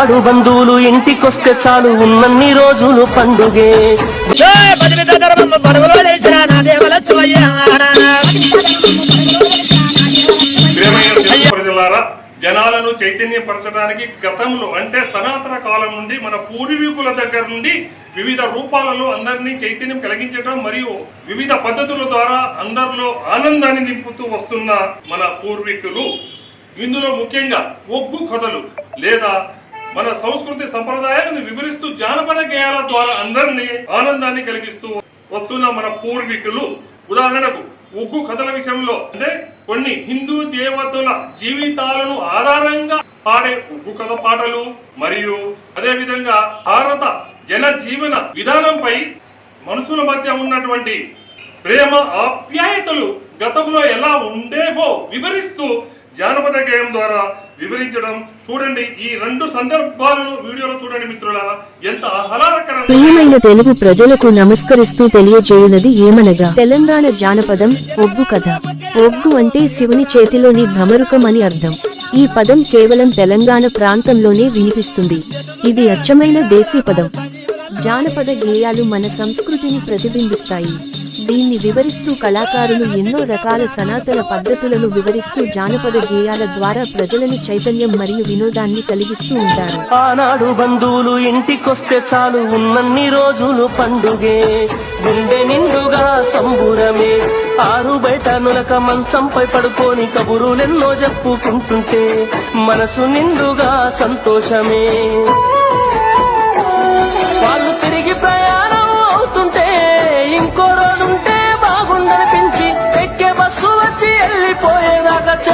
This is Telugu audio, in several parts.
ఆనాడు బంధువులు ఇంటికొస్తే చాలు ఉన్నన్ని రోజులు పండుగే. ప్రజలారా జనాలను చైతన్యపరచడానికి గతంలో అంటే సనాతన కాలం నుండి మన పూర్వీకుల దగ్గర నుండి వివిధ రూపాలలో అందరినీ చైతన్యం కలిగించడం మరియు వివిధ పద్ధతుల ద్వారా అందరిలో ఆనందాన్ని నింపుతూ వస్తున్న మన పూర్వీకులు ఇందులో ముఖ్యంగా ఒగ్గు కథలు లేదా మన సంస్కృతి సంప్రదాయాలను వివరిస్తూ జానపద గేయాల ద్వారా అందరినీ ఆనందాన్ని కలిగిస్తూ వస్తున్న మన పూర్వీకులు. ఉదాహరణకు ఉగ్గు కథల విషయంలో అంటే కొన్ని హిందూ దేవతల జీవితాలను ఆధారంగా పాడే ఉగ్గు కథ పాటలు మరియు అదే విధంగా భారత జన జీవన విధానంపై మనుషుల మధ్య ఉన్నటువంటి ప్రేమ ఆప్యాయతలు గతంలో ఎలా ఉండేవో వివరిస్తూ జానపద గేయం ద్వారా వివరించడం చూడండి. ఈ రెండు సందర్భాలను వీడియోలో చూడండి మిత్రులారా. ఎంత ఆహ్లాదకరం ప్రియమైన తెలుగు ప్రజలకు నమస్కరిస్తూ తెలియజేయునది ఏమనగా తెలంగాణ జానపదం ఒగ్గు కథ. ఒగ్గు అంటే శివుని చేతిలోని భమరుకం అని అర్థం. ఈ పదం కేవలం తెలంగాణ ప్రాంతంలోనే వినిపిస్తుంది. ఇది అచ్చమైన దేశీ పదం జానపద గేయాలు మన సంస్కృతిని ప్రతిబింబిస్తాయి. దీన్ని వివరిస్తూ కళాకారులు ఎన్నో రకాల సనాతన పద్ధతులను వివరిస్తూ జానపద గేయాల ద్వారా ప్రజలను చైతన్యం మరియు వినోదాన్ని కలిగిస్తూ ఉంటారు. ఆనాడు బంధువులు ఇంటికొస్తే చాలు ఉన్నన్ని రోజులు పండుగే. గుండె నిండుగా సంబురమే. ఆరు బయట నులక మంచంపై పడుకొని కబురులెన్నో చెప్పుకుంటుంటే మనసు నిండుగా సంతోషమే.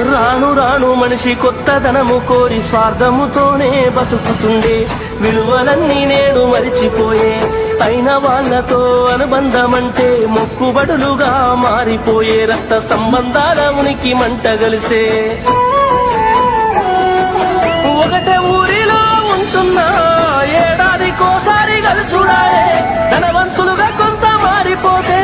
రాను రాను మనిషి కొత్తదనము కోరి స్వార్థముతోనే బతుకుతుండే. విలువలన్నీ నేడు మరిచిపోయే. అయిన వాళ్ళతో అనుబంధమంటే మొక్కుబడులుగా మారిపోయే. రక్త సంబంధాల ఉనికి మంట కలిసే ఒకటే ఊరిలో ఉంటున్నా ఏడాదికోసారి కలుసుడాయే ధనవంతులుగా కొంత మారిపోతే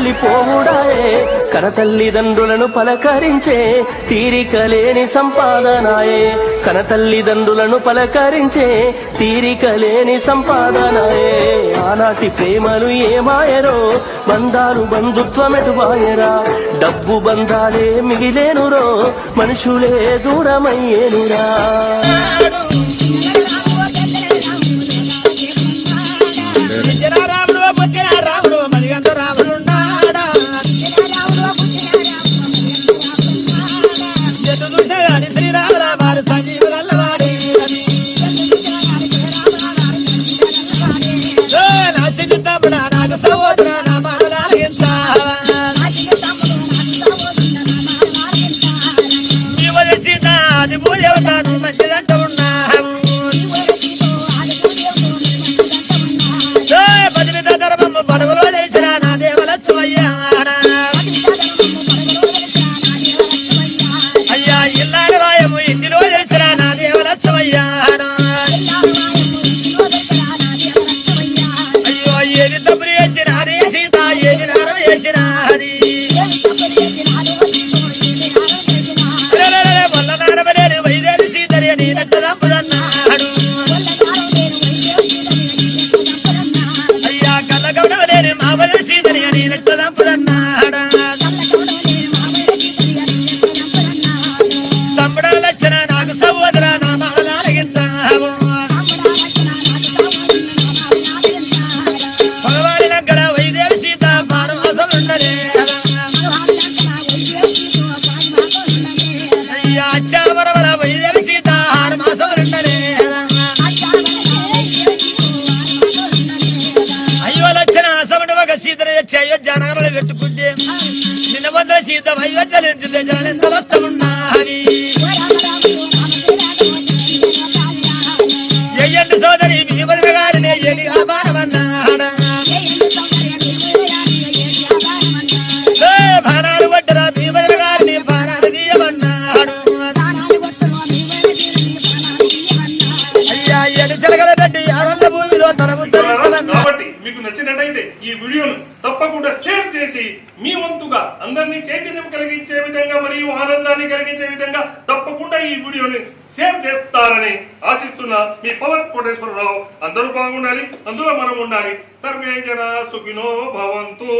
వెళ్ళిపోవుడాయే కన తల్లిదండ్రులను పలకరించే తీరిక లేని సంపాదనాయే. కన తల్లిదండ్రులను పలకరించే తీరిక లేని సంపాదనాయే. ఆనాటి ప్రేమలు ఏమాయరో బంధాలు బంధుత్వం ఎటువాయరా డబ్బు బంధాలే మిగిలేనురో మనుషులే దూరమయ్యేనురా. ఎటు చూసినా గాని శ్రీరాముల వారు సంజీవ కావలసిందని అని రెక్కలంపులన్నాడ చేయ జనాలను పెట్టుకుంటే నిన్న వద్ద సీత వైవద్దలు ఇంటి జనాలు ఎంత వస్తామున్నది ఎయ్యండి సోదరి మీ వదిన గారిని ఎలి ఆపారమన్నాడా ఏ బాణాలు పడ్డరా మీ వదిన గారిని బాణాలు తీయమన్నాడు అయ్యా ఎడు చెలగల పెట్టి ఆ వల్ల భూమిలో తన ఈ వీడియోను తప్పకుండా షేర్ చేసి మీ వంతుగా అందరినీ చైతన్యం కలిగించే విధంగా మరియు ఆనందాన్ని కలిగించే విధంగా తప్పకుండా ఈ వీడియోని షేర్ చేస్తారని ఆశిస్తున్న మీ పవన్ కోటేశ్వరరావు. అందరూ బాగుండాలి అందులో మనం ఉండాలి సర్వే జన సుఖినో భవంతు.